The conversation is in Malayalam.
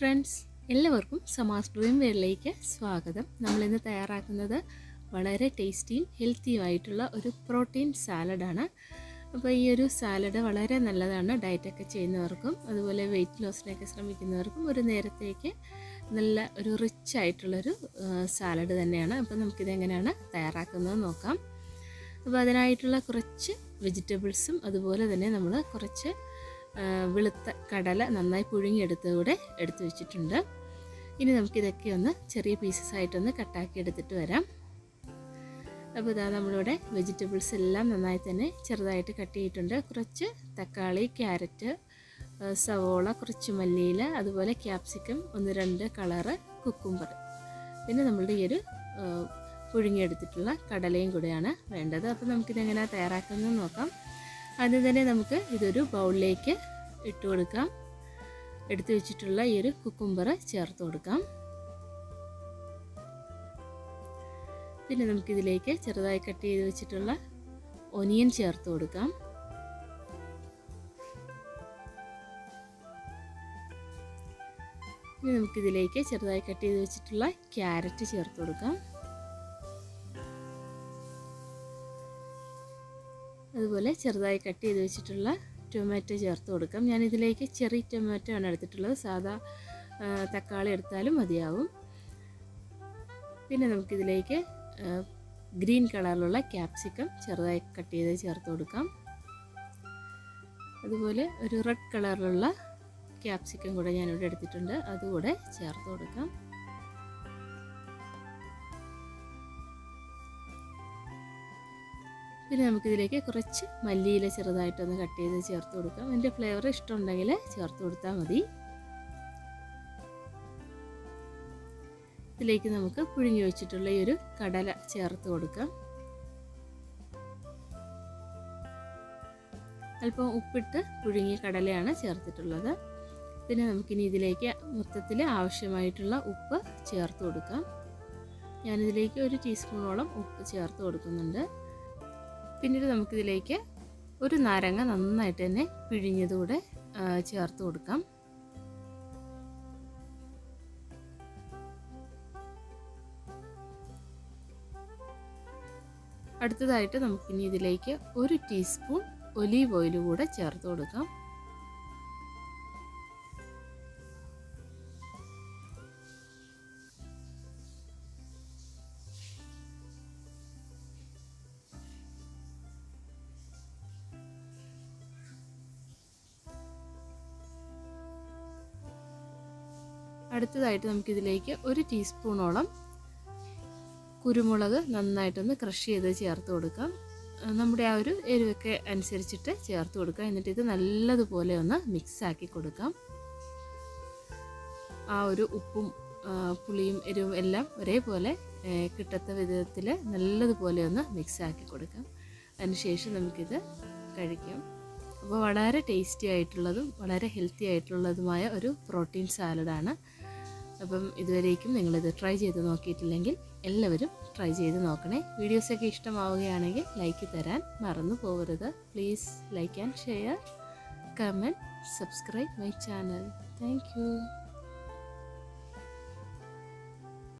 ഫ്രണ്ട്സ് എല്ലാവർക്കും സമാസ് ഡ്രീം വേറിലേക്ക് സ്വാഗതം. നമ്മളിന്ന് തയ്യാറാക്കുന്നത് വളരെ ടേസ്റ്റിയും ഹെൽത്തിയുമായിട്ടുള്ള ഒരു പ്രോട്ടീൻ സാലഡാണ്. അപ്പോൾ ഈ ഒരു സാലഡ് വളരെ നല്ലതാണ് ഡയറ്റൊക്കെ ചെയ്യുന്നവർക്കും അതുപോലെ വെയിറ്റ് ലോസിനൊക്കെ ശ്രമിക്കുന്നവർക്കും ഒരു നേരത്തേക്ക് നല്ല ഒരു റിച്ച് ആയിട്ടുള്ളൊരു സാലഡ് തന്നെയാണ്. അപ്പോൾ നമുക്കിതെങ്ങനെയാണ് തയ്യാറാക്കുന്നത് നോക്കാം. അപ്പോൾ അതിനായിട്ടുള്ള കുറച്ച് വെജിറ്റബിൾസും അതുപോലെ തന്നെ നമ്മൾ കുറച്ച് വെളുത്ത കടല നന്നായി പുഴുങ്ങിയെടുത്തുകൂടെ എടുത്തു വെച്ചിട്ടുണ്ട്. ഇനി നമുക്കിതൊക്കെ ഒന്ന് ചെറിയ പീസസ് ആയിട്ടൊന്ന് കട്ടാക്കി എടുത്തിട്ട് വരാം. അപ്പോൾ ഇതാ നമ്മളിവിടെ വെജിറ്റബിൾസ് എല്ലാം നന്നായി തന്നെ ചെറുതായിട്ട് കട്ട് ചെയ്തിട്ടുണ്ട്. കുറച്ച് തക്കാളി ക്യാരറ്റ് സവോള കുറച്ച് മല്ലിയില അതുപോലെ ക്യാപ്സിക്കം ഒന്ന് രണ്ട് കളറ് കുക്കുംബർ പിന്നെ നമ്മളുടെ ഈ ഒരു പുഴുങ്ങിയെടുത്തിട്ടുള്ള കടലയും കൂടെയാണ് വേണ്ടത്. അപ്പോൾ നമുക്കിതെങ്ങനെ തയ്യാറാക്കുന്നത് നോക്കാം. ആദ്യം തന്നെ നമുക്ക് ഇതൊരു ബൗളിലേക്ക് ഇട്ട് കൊടുക്കാം. എടുത്തു വെച്ചിട്ടുള്ള ഈ ഒരു കുക്കുംബർ ചേർത്ത് കൊടുക്കാം. പിന്നെ നമുക്കിതിലേക്ക് ചെറുതായി കട്ട് ചെയ്ത് വെച്ചിട്ടുള്ള ഒനിയൻ ചേർത്ത് കൊടുക്കാം. ഇനി നമുക്കിതിലേക്ക് ചെറുതായി കട്ട് ചെയ്ത് വെച്ചിട്ടുള്ള ക്യാരറ്റ് ചേർത്ത് കൊടുക്കാം. അതുപോലെ ചെറുതായി കട്ട് ചെയ്ത് വെച്ചിട്ടുള്ള ടൊമാറ്റോ ചേർത്ത് കൊടുക്കാം. ഞാൻ ഇതിലേക്ക് ചെറിയ ടൊമാറ്റോ ആണ് എടുത്തിട്ടുള്ളത്. സാധാ തക്കാളി എടുത്താലും മതിയാവും. പിന്നെ നമുക്കിതിലേക്ക് ഗ്രീൻ കളറിലുള്ള ക്യാപ്സിക്കം ചെറുതായി കട്ട് ചെയ്ത് ചേർത്ത് കൊടുക്കാം. അതുപോലെ ഒരു റെഡ് കളറിലുള്ള ക്യാപ്സിക്കം കൂടെ ഞാനിവിടെ എടുത്തിട്ടുണ്ട്. അതുകൂടെ ചേർത്ത് കൊടുക്കാം. പിന്നെ നമുക്കിതിലേക്ക് കുറച്ച് മല്ലിയില ചെറുതായിട്ടൊന്ന് കട്ട് ചെയ്ത് ചേർത്ത് കൊടുക്കാം. അതിന്റെ ഫ്ലേവർ ഇഷ്ടമുണ്ടെങ്കിൽ ചേർത്ത് കൊടുത്താൽ മതി. ഇതിലേക്ക് നമുക്ക് പുഴുങ്ങി വെച്ചിട്ടുള്ള ഈ ഒരു കടല ചേർത്ത് കൊടുക്കാം. അല്പം ഉപ്പിട്ട് പുഴുങ്ങിയ കടലയാണ് ചേർത്തിട്ടുള്ളത്. പിന്നെ നമുക്കിനി ഇതിലേക്ക് മൊത്തത്തിൽ ആവശ്യമായിട്ടുള്ള ഉപ്പ് ചേർത്ത് കൊടുക്കാം. ഞാനിതിലേക്ക് ഒരു ടീസ്പൂണോളം ഉപ്പ് ചേർത്ത് കൊടുക്കുന്നുണ്ട്. പിന്നീട് നമുക്കിതിലേക്ക് ഒരു നാരങ്ങ നന്നായിട്ട് തന്നെ പിഴിഞ്ഞതുകൂടെ ചേർത്ത് കൊടുക്കാം. അടുത്തതായിട്ട് നമുക്കിനി ഇതിലേക്ക് ഒരു ടീസ്പൂൺ ഒലീവ് ഓയിൽ കൂടെ ചേർത്ത് കൊടുക്കാം. അടുത്തതായിട്ട് നമുക്കിതിലേക്ക് ഒരു ടീസ്പൂണോളം കുരുമുളക് നന്നായിട്ടൊന്ന് ക്രഷ് ചെയ്ത് ചേർത്ത് കൊടുക്കാം. നമ്മുടെ ആ ഒരു എരിവൊക്കെ അനുസരിച്ചിട്ട് ചേർത്ത് കൊടുക്കുക എന്നിട്ട് ഇത് നല്ലതുപോലെ ഒന്ന് മിക്സാക്കി കൊടുക്കാം. ആ ഒരു ഉപ്പും പുളിയും എരിവും എല്ലാം ഒരേപോലെ കിട്ടത്ത വിധത്തിൽ നല്ലതുപോലെ ഒന്ന് മിക്സാക്കി കൊടുക്കാം. അതിനുശേഷം നമുക്കിത് കഴിക്കാം. അപ്പോൾ വളരെ ടേസ്റ്റി ആയിട്ടുള്ളതും വളരെ ഹെൽത്തി ആയിട്ടുള്ളതുമായ ഒരു പ്രോട്ടീൻ സാലഡാണ് അപ്പം ഇതുവരേക്കും നിങ്ങളിത് ട്രൈ ചെയ്ത് നോക്കിയിട്ടില്ലെങ്കിൽ എല്ലാവരും ട്രൈ ചെയ്ത് നോക്കണേ. വീഡിയോസൊക്കെ ഇഷ്ടമാവുകയാണെങ്കിൽ ലൈക്ക് തരാൻ മറന്നു പോകരുത്. Please like and share comment subscribe my channel thank